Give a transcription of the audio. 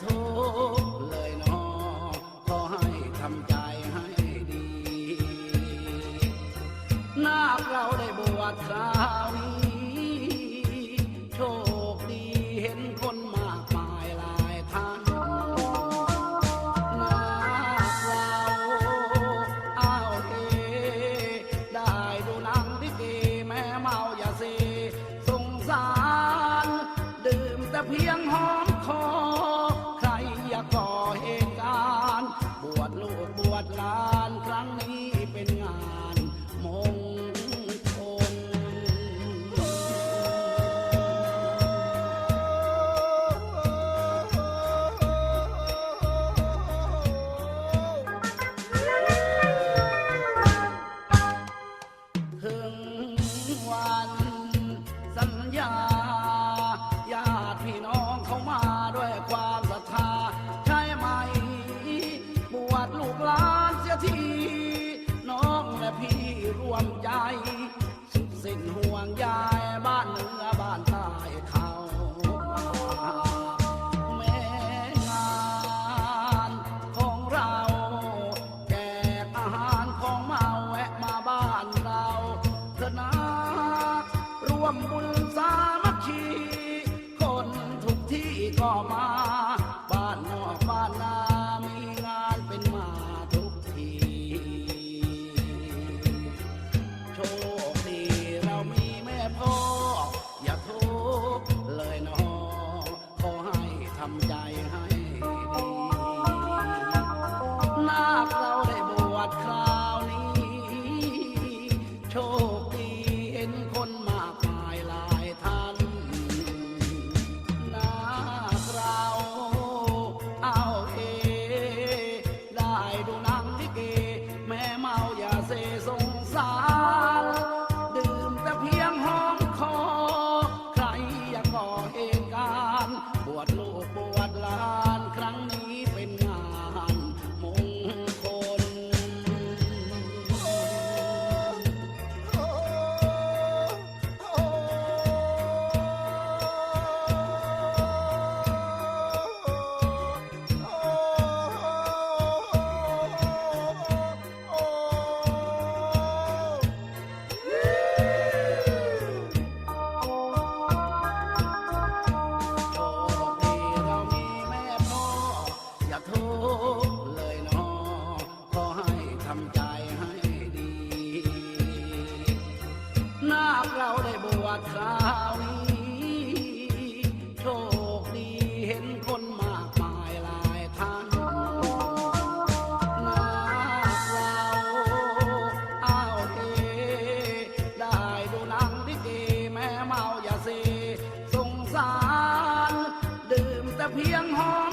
thôi เราได้บวชคราวนี้โชคดีเห็นคนมากมายหลายท่านนาเราเอาเทได้ดูนังที่เกแม่เมาอย่าเซสงสาร ดื่มแต่เพียงหอม